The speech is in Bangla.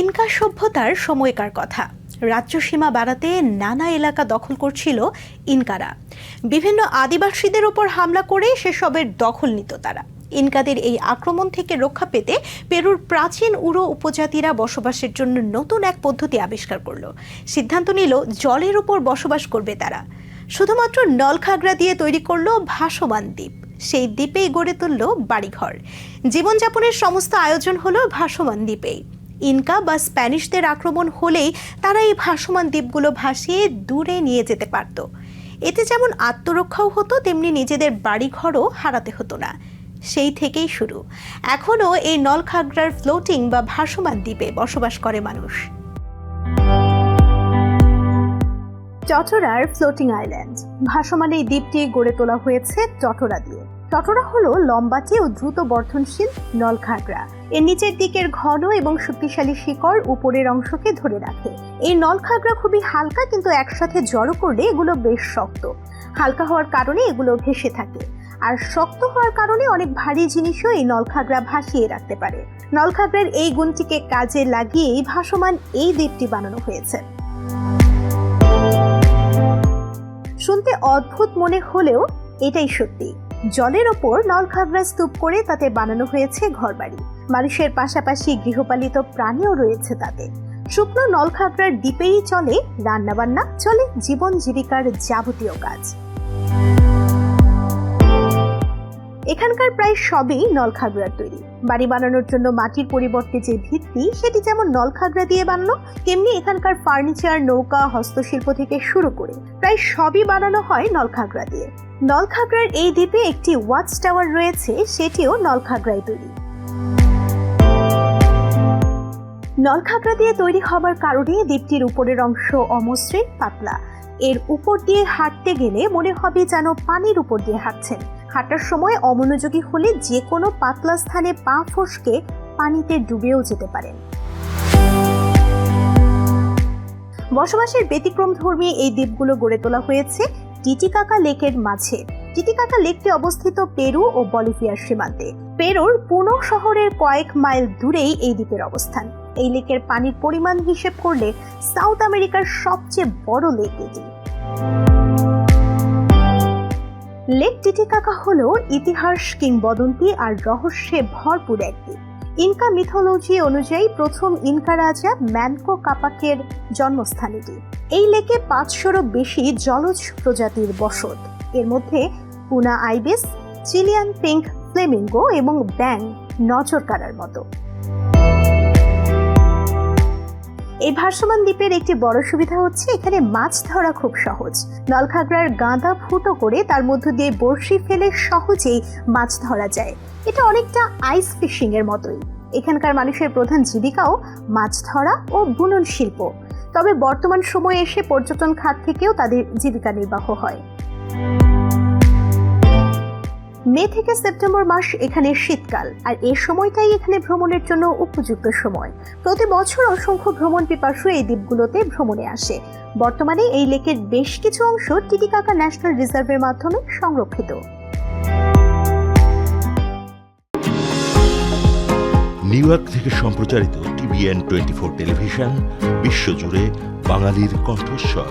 ইনকা সভ্যতার সময়কার কথা। রাজ্য সীমা বাড়াতে নানা এলাকা দখল করছিল ইনকারা। বিভিন্ন আদিবাসীদের ওপর হামলা করে সেসবের দখল নিত তারা। ইনকাদের এই আক্রমণ থেকে রক্ষা পেতে পেরুর প্রাচীন উড়ো উপজাতিরা বসবাসের জন্য নতুন এক পদ্ধতি আবিষ্কার করল। সিদ্ধান্ত নিল, জলের উপর বসবাস করবে তারা। শুধুমাত্র নলখাগড়া দিয়ে তৈরি করল ভাসমান দ্বীপ। সেই দ্বীপেই গড়ে তুলল বাড়িঘর। জীবনযাপনের সমস্ত আয়োজন হলো ভাসমান দ্বীপেই। ইনকা বা স্প্যানিশদের আক্রমণ হলেই তারা এই ভাসমান দ্বীপগুলো ভাসিয়ে দূরে নিয়ে যেতে পারত। এতে যেমন আত্মরক্ষাও হতো, তেমনি নিজেদের বাড়িঘরও হারাতে হতো না। সেই থেকেই শুরু। এখনও এই নলখাগড়ার ফ্লোটিং বা ভাসমান দ্বীপে বসবাস করে মানুষ। চটরার ফ্লোটিং আইল্যান্ড। ভাসমান এই দ্বীপটি গড়ে তোলা হয়েছে চটরা দিয়ে। চটরা হলো লম্বাটে ও দ্রুত বর্ধনশীল নলখাগড়া। এর নিচের দিকের ঘন এবং শক্তিশালী শিকড় উপরের অংশকে ধরে রাখে। এই নলখাগড়া খুবই হালকা কিন্তু একসাথে জড়ো করলে এগুলো বেশ শক্ত। হালকা হওয়ার কারণে এগুলো ভেসে থাকে। আর শক্ত হওয়ার কারণে অনেক ভারী জিনিসও এই নলখাগড়া ভাসিয়ে রাখতে পারে। নলখাগড়ার এই গুণটিকে কাজে লাগিয়েই ভাসমান এই দ্বীপটি বানানো হয়েছে। শুনতে অদ্ভুত মনে হলেও এটাই সত্যি। জলের ওপর নলখাগড়া স্তূপ করে তাতে বানানো হয়েছে ঘরবাড়ি। মানুষের পাশাপাশি গৃহপালিত প্রাণীও রয়েছে তাতে। শুকনো নলখাগড়ার দ্বীপেই চলে রান্নাবান্না, চলে জীবন জীবিকার যাবতীয় কাজ। এখানকার প্রায় সবই নলখাগড়ার তৈরি। বাড়ি বানানোর জন্য মাটির পরিবর্তে যে ভিত্তি, সেটি যেমন নলখাগড়া দিয়ে বানানো, তেমনি এখানকার ফার্নিচার, নৌকা, হস্তশিল্প থেকে শুরু করে প্রায় সবই বানানো হয় নলখাগড়া দিয়ে। নলখাগড়ার এই দ্বীপে একটি ওয়াচ টাওয়ার রয়েছে, সেটিও নলখাগড়ায় তৈরি। নলখাগড়া দিয়ে তৈরি হবার কারণে দ্বীপটির উপরের অংশ অমসৃণ, পাতলা। এর উপর দিয়ে হাঁটতে গেলে মনে হবে যেন পানির উপর দিয়ে হাঁটছেন। হাঁটার সময় অমনোযোগী হলে যে কোনো পাতলা স্থানে পা ফসকে পানিতে ডুবেও যেতে পারেন। বসবাসের ব্যতিক্রম ধর্মী এই দ্বীপগুলো গড়ে তোলা হয়েছে টিটিকাকা লেকের মাঝে। টিটিকাকা লেকটি অবস্থিত পেরু ও বলিভিয়ার সীমান্তে। পেরুর পুনো শহরের কয়েক মাইল দূরেই এই দ্বীপের অবস্থান। এই লেকের পানির পরিমাণ হিসেব করলে সাউথ আমেরিকার সবচেয়ে বড় লেক এটি। লেক টিটিকাকা হল ইতিহাস কিংবদন্তি আর রহস্যে ভরপুর একটি। ইনকা মিথোলজি অনুযায়ী প্রথম ইনকা রাজা ম্যানকো কাপাকের জন্মস্থান এটি এই লেকে পাঁচশোরও বেশি জলজ প্রজাতির বসত। এর মধ্যে Puna ibis, Chilean pink flamingo এবং ব্যাং নজর কাড়ার মতো। এই ভাসমান দ্বীপের একটি বড় সুবিধা হচ্ছে এখানে মাছ ধরা খুব সহজ। নলখাগড়ার গাঁদা ফুটো করে তার মধ্য দিয়ে বড়শি ফেলে সহজেই মাছ ধরা যায়। এটা অনেকটা আইস ফিশিং এর মতোই। এখানকার মানুষের প্রধান জীবিকাও মাছ ধরা ও বুনন শিল্প। তবে বর্তমান সময়ে এসে পর্যটন খাত থেকেও তাদের জীবিকা নির্বাহ হয়। মে থেকে সেপ্টেম্বর মাস এখানে শীতকাল, আর এই সময়টাই এখানে ভ্রমণের জন্য উপযুক্ত সময়। প্রতি বছর অসংখ্য ভ্রমণ পিপাসু এই দ্বীপগুলোতে ভ্রমণে আসে। বর্তমানে এই লেকের বেশ কিছু অংশ টিটিকাকা ন্যাশনাল রিজার্ভের মাধ্যমে সংরক্ষিত। নিউ ইয়র্ক থেকে সম্প্রচারিত টিভিএন টোয়েন্টি ফোর টেলিভিশন, বিশ্বজুড়ে বাঙালির কণ্ঠস্বর।